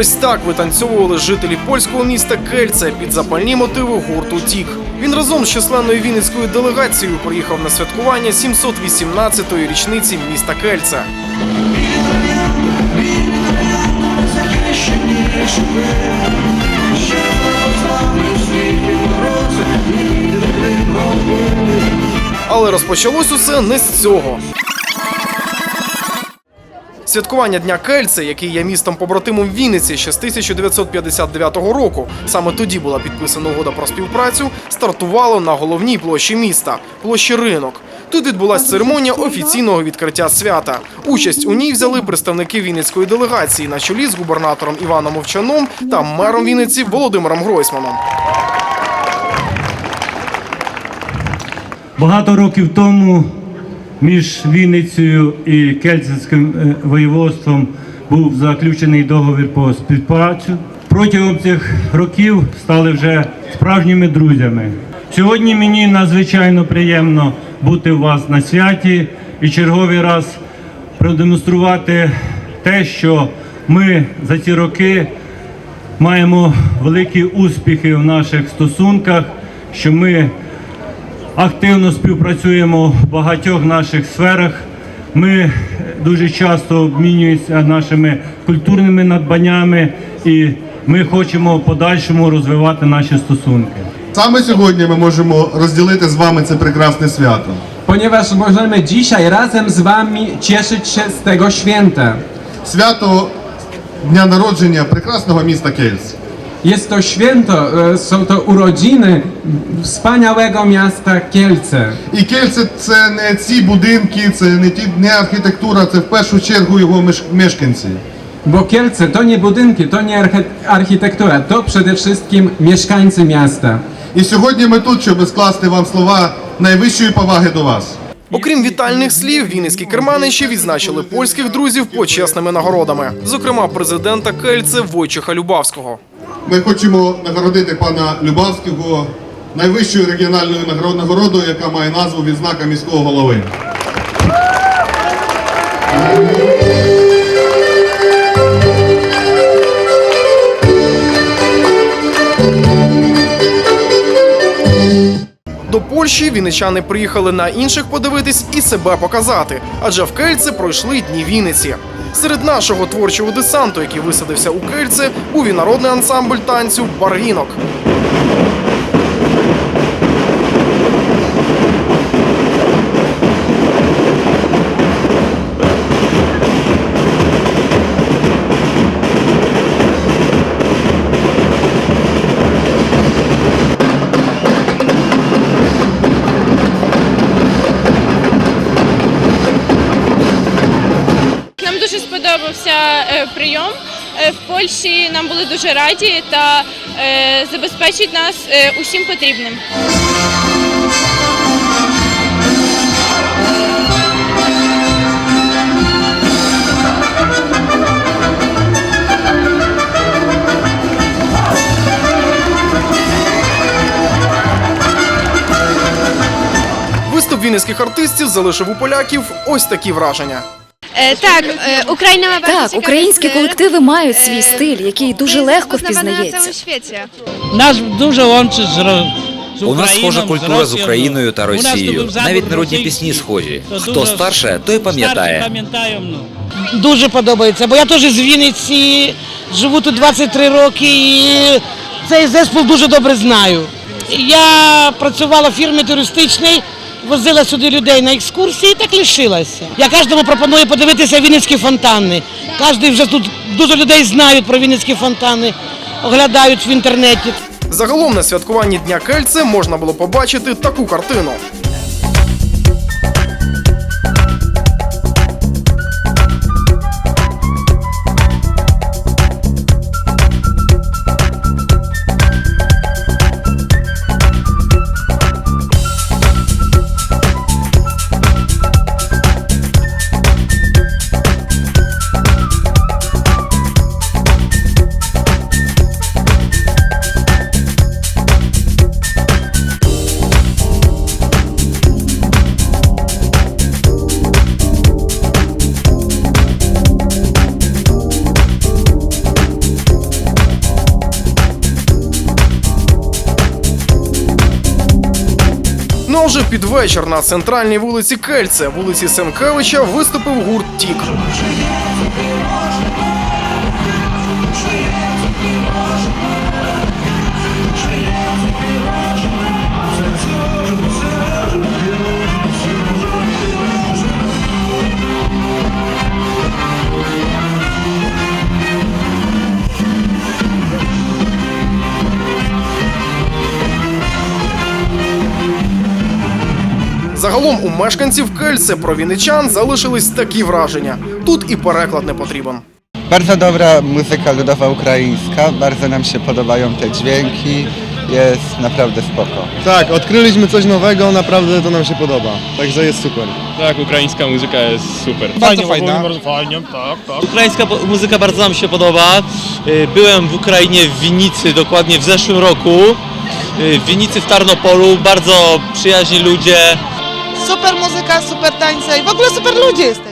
Ось так витанцьовували жителі польського міста Кельце під запальні мотиви гурту Тік. Він разом з численною вінницькою делегацією приїхав на святкування 718-ї річниці міста Кельце. Але розпочалось усе не з цього. Святкування Дня Кельце, який є містом побратимом Вінниці ще з 1959 року, саме тоді була підписана угода про співпрацю, стартувало на головній площі міста площі Ринок. Тут відбулася церемонія офіційного відкриття свята. Участь у ній взяли представники Вінницької делегації на чолі з губернатором Іваном Мовчаном та мером Вінниці Володимиром Гройсманом. Багато років тому між Вінницею і Кельцинським е, воєводством був заключений договір по співпрацю. Протягом цих років стали вже справжніми друзями. Сьогодні мені надзвичайно приємно бути у вас на святі і черговий раз продемонструвати те, що ми за ці роки маємо великі успіхи в наших стосунках, що ми активно співпрацюємо в багатьох наших сферах. Ми дуже часто обмінюємося нашими культурними надбаннями, і ми хочемо в подальшому розвивати наші стосунки. Саме сьогодні ми можемо розділити з вами це прекрасне свято. ponieważ możemy dzisiaj razem z Wami cieszyć się z tego święta. Свято дня народження прекрасного міста Кельц. Jest to święto, e, są to urodziny wspaniałego miasta Kielce. І Кельце це не ці будинки, це не ті не архітектура, це в першу чергу його меш- мешканці. Bo Kielce to nie budynki, to nie archi- architektura, to przede wszystkim mieszkańcy miasta. І сьогодні ми тут, щоб скласти вам слова найвищої поваги до вас. Окрім вітальних слів, вінницькі кермани ще відзначили польських друзів почесними нагородами, зокрема президента Кельце Войчеха Любавського. Ми хочемо нагородити пана Любавського найвищою регіональною нагород- нагородою, яка має назву відзнака міського голови. Польщі вінничани приїхали на інших подивитись і себе показати, адже в Кельце пройшли дні Вінниці. Серед нашого творчого десанту, який висадився у Кельце, був і народний ансамбль танцю Барвінок. Прийом. Е, В Польщі нам були дуже раді та е, забезпечить нас е, усім потрібним. Виступ вінницьких артистів залишив у поляків ось такі враження. Е, Так, е, Україна має Так, українські колективи мають свій Е, стиль, який дуже легко впізнається. Нас дуже з У нас схожа культура з Україною та Росією. Навіть народні пісні схожі. Хто старше, той пам'ятає. Пам'ятаємо, ну. Дуже подобається, бо я теж з Вінниці, живу тут 23 роки і цей зеспол дуже добре знаю. Я працювала в фірмі туристичній, возила сюди людей на екскурсії так лишилася. Я кожному пропоную подивитися Вінницькі фонтани. Кожен вже тут дуже людей знають про Вінницькі фонтани, оглядають в інтернеті. Загалом на святкуванні Дня Кельце можна було побачити таку картину. Ну а вже під вечір на центральній вулиці Кельце, вулиці Сенкевича, виступив гурт Тік. Загалом у мешканців Кельце про вінничан залишились такі враження. Тут і переклад не потрібен. Bardzo dobra muzyka ludowa ukraińska, bardzo nam się podobają te dźwięki, jest naprawdę spoko. Tak, odkryliśmy coś nowego, naprawdę to nam się podoba. Także jest super. Tak, ukraińska muzyka jest super. Bardzo fajna. Bardzo fajnie, tak, tak. Ukraińska po- muzyka bardzo nam się podoba. Y, Byłem w Ukrainie w Winnicy dokładnie w zeszłym roku. Y, W Winnicy w Tarnopolu, bardzo przyjaźni ludzie. Super muzyka, super tańce i w ogóle super ludzie jesteście.